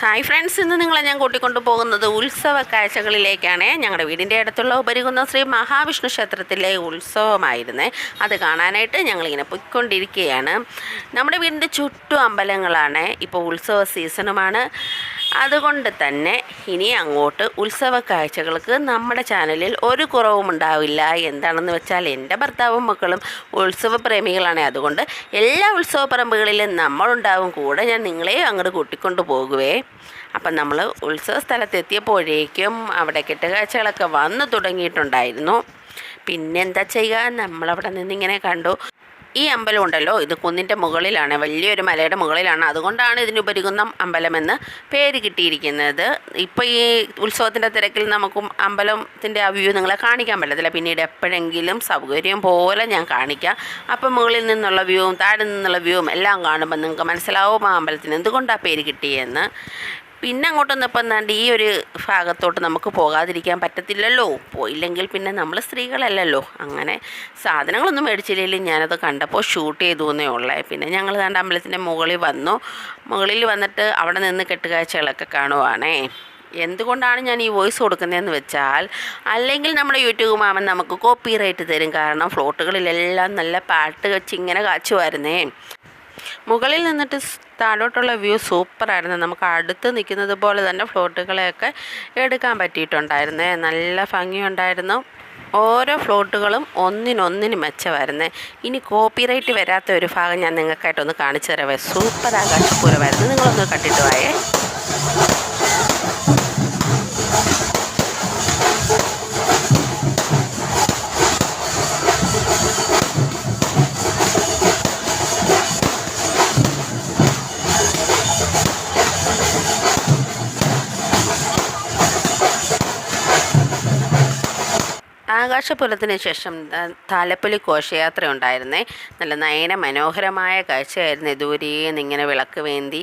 Hi friends ഇന്ന് നിങ്ങളെ ഞാൻ കൂട്ടിക്കൊണ്ടു പോകുന്നത് ഉത്സവ കാഴ്ചകളിലേക്കാണ്. ഞങ്ങളുടെ വീടിന്റെ അടുത്തുള്ള ഉപരികുന്ന ശ്രീ മഹാവിഷ്ണു ക്ഷേത്രത്തിലെ ഉത്സവമായിരുന്നേ. അത് കാണാനായിട്ട് ഞങ്ങളിങ്ങനെ പൊയ്ക്കൊണ്ടിരിക്കുകയാണ്. നമ്മുടെ വീടിന്റെ ചുറ്റും അമ്പലങ്ങളാണ്. ഇപ്പോൾ ഉത്സവ സീസണുമാണ് അതുകൊണ്ട് തന്നെ ഇനി അങ്ങോട്ട് ഉത്സവ കാഴ്ചകൾക്ക് നമ്മുടെ ചാനലിൽ ഒരു കുറവും ഉണ്ടാവില്ല. എന്താണെന്ന് വെച്ചാൽ എന്റെ ഭർത്താവും മക്കളും ഉത്സവ പ്രേമികളാണ്. അതുകൊണ്ട് എല്ലാ ഉത്സവ പറമ്പുകളിലും നമ്മളുണ്ടാവും. കൂടെ ഞാൻ നിങ്ങളെ അങ്ങോട്ട് കൂട്ടിക്കൊണ്ട് പോകുവേ. അപ്പം നമ്മൾ ഉത്സവ സ്ഥലത്തെത്തിയപ്പോഴേക്കും അവിടെ കെട്ടുകാഴ്ചകളൊക്കെ വന്നു തുടങ്ങിയിട്ടുണ്ടായിരുന്നു. പിന്നെന്താ ചെയ്യുക? നമ്മളവിടെ നിന്നിങ്ങനെ കണ്ടു. ഈ അമ്പലം ഉണ്ടല്ലോ ഇത് കുന്നിന്റെ മുകളിലാണ് വലിയൊരു മലയുടെ മുകളിലാണ്. അതുകൊണ്ടാണ് ഇതിന് ഉപരികുന്നം അമ്പലമെന്ന് പേര് കിട്ടിയിരിക്കുന്നത്. ഇപ്പോൾ ഈ ഉത്സവത്തിന്റെ തിരക്കിൽ നമുക്കും അമ്പലത്തിന്റെ ആ വ്യൂ നിങ്ങളെ കാണിക്കാൻ പറ്റത്തില്ല. പിന്നീട് എപ്പോഴെങ്കിലും സൗകര്യം പോലെ ഞാൻ കാണിക്കാം. അപ്പം മുകളിൽ നിന്നുള്ള വ്യൂവും താഴെ നിന്നുള്ള വ്യൂവും എല്ലാം കാണുമ്പോൾ നിങ്ങൾക്ക് മനസ്സിലാവും ആ അമ്പലത്തിന് എന്തുകൊണ്ടാണ് പേര് കിട്ടിയെന്ന്. പിന്നെ അങ്ങോട്ട് വന്നപ്പോൾ എന്താണ്ട് ഈ ഒരു ഭാഗത്തോട്ട് നമുക്ക് പോകാതിരിക്കാൻ പറ്റത്തില്ലല്ലോ. പോയില്ലെങ്കിൽ പിന്നെ നമ്മൾ സ്ത്രീകളല്ലല്ലോ. അങ്ങനെ സാധനങ്ങളൊന്നും മേടിച്ചില്ലെങ്കിലും ഞാനത് കണ്ടപ്പോൾ ഷൂട്ട് ചെയ്തു എന്നേ ഉള്ളേ. പിന്നെ ഞങ്ങൾ കണ്ട അമ്പലത്തിന്റെ മുകളിൽ വന്നു. മുകളിൽ വന്നിട്ട് അവിടെ നിന്ന് കെട്ടുകാഴ്ചകളൊക്കെ കാണുവാണേ. എന്തുകൊണ്ടാണ് ഞാൻ ഈ വോയിസ് കൊടുക്കുന്നതെന്ന് വെച്ചാൽ അല്ലെങ്കിൽ നമ്മുടെ യൂട്യൂബ് മാമൻ നമുക്ക് കോപ്പി റൈറ്റ് തരും. കാരണം ഫ്ലോട്ടുകളിലെല്ലാം നല്ല പാട്ട് വെച്ച് ഇങ്ങനെ കാച്ചുമായിരുന്നേ മുകളിൽ നിന്നിട്ട് താഴോട്ടുള്ള വ്യൂ സൂപ്പറായിരുന്നു. നമുക്ക് അടുത്ത് നിൽക്കുന്നത് പോലെ തന്നെ ഫ്ലോട്ടുകളെയൊക്കെ എടുക്കാൻ പറ്റിയിട്ടുണ്ടായിരുന്നേ. നല്ല ഭംഗിയുണ്ടായിരുന്നു. ഓരോ ഫ്ലോട്ടുകളും ഒന്നിനൊന്നിന് മെച്ചമായിരുന്നേ. ഇനി കോപ്പിറൈറ്റ് വരാത്ത ഒരു ഭാഗം ഞാൻ നിങ്ങൾക്കായിട്ടൊന്ന് കാണിച്ചു തരാവേ. സൂപ്പർ ആകാശപൂരമായിരുന്നു. നിങ്ങളൊന്ന് കണ്ടിട്ട് പോയേ ആകാശപുരത്തിന് ശേഷം താലപ്പൊലി ഘോഷയാത്ര ഉണ്ടായിരുന്നേ നല്ല നയന മനോഹരമായ കാഴ്ചയായിരുന്നു ദൂരേന്ന് ഇങ്ങനെ വിളക്ക് വേന്തി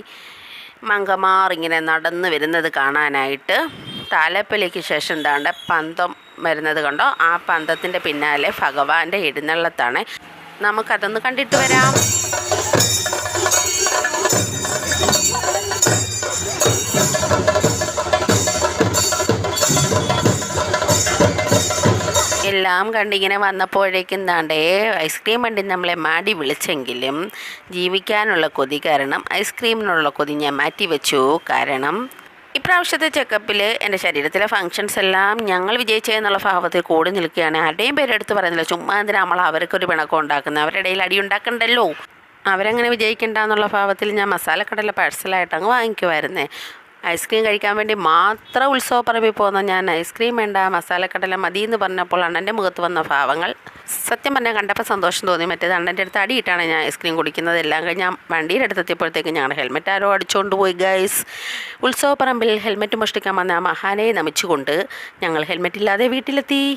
മങ്കമാർ ഇങ്ങനെ നടന്നു വരുന്നത് കാണാനായിട്ട്. താലപ്പൊലിക്ക് ശേഷം താണ്ട പന്തം വരുന്നത് കണ്ടോ? ആ പന്തത്തിന്റെ പിന്നാലെ ഭഗവാന്റെ എഴുന്നള്ളത്താണ്. നമുക്കതൊന്ന് കണ്ടിട്ട് വരാം. എല്ലാം കണ്ടിങ്ങനെ വന്നപ്പോഴേക്കും താണ്ടേ ഐസ്ക്രീം വണ്ടി നമ്മളെ മാടി വിളിച്ചെങ്കിലും ജീവിക്കാനുള്ള കൊതി കാരണം ഐസ്ക്രീമിനുള്ള കൊതി ഞാൻ മാറ്റി വെച്ചു. കാരണം ഇപ്രാവശ്യത്തെ ചെക്കപ്പിൽ എന്റെ ശരീരത്തിലെ ഫങ്ഷൻസ് എല്ലാം ഞങ്ങൾ വിജയിച്ചതെന്നുള്ള ഭാവത്തിൽ കൂടി നിൽക്കുകയാണ്. ആരുടെയും പേരെടുത്ത് പറയുന്നില്ല. ചുമ്മാ എന്തിനാ നമ്മൾ അവർക്കൊരു പിണക്കം ഉണ്ടാക്കുന്നത്? അവരുടെ ഇടയിൽ അടി ഉണ്ടാക്കണ്ടല്ലോ. അവരങ്ങനെ വിജയിക്കണ്ട എന്നുള്ള ഭാവത്തിൽ ഞാൻ മസാലക്കടല പാഴ്സലായിട്ട് അങ്ങ് വാങ്ങിക്കുമായിരുന്നേ ഐസ്ക്രീം കഴിക്കാൻ വേണ്ടി മാത്രം ഉത്സവപ്പറമ്പിൽ പോകുന്ന ഞാൻ ഐസ്ക്രീം വേണ്ട മസാലക്കടല മതി എന്ന് പറഞ്ഞപ്പോൾ അണ്ണന്റെ മുഖത്ത് വന്ന ഭാവങ്ങൾ. സത്യം പറഞ്ഞാൽ കണ്ടപ്പോൾ സന്തോഷം തോന്നി. മറ്റേത് അണ്ണന്റെ അടുത്ത് അടിയിട്ടാണ് ഞാൻ ഐസ്ക്രീം കുടിക്കുന്നത്. എല്ലാം കഴിഞ്ഞ് ഞാൻ വണ്ടിയുടെ അടുത്തെത്തിയപ്പോഴത്തേക്ക് ഞങ്ങളുടെ ഹെൽമെറ്റ് ആരോ അടിച്ചുകൊണ്ട് പോയി ഗൈസ് ഉത്സവപ്പറമ്പിൽ ഹെൽമെറ്റ് മോഷ്ടിക്കാൻ വന്ന ആ മഹാനെ നമിച്ചുകൊണ്ട് ഞങ്ങൾ ഹെൽമെറ്റ് ഇല്ലാതെ വീട്ടിലെത്തി.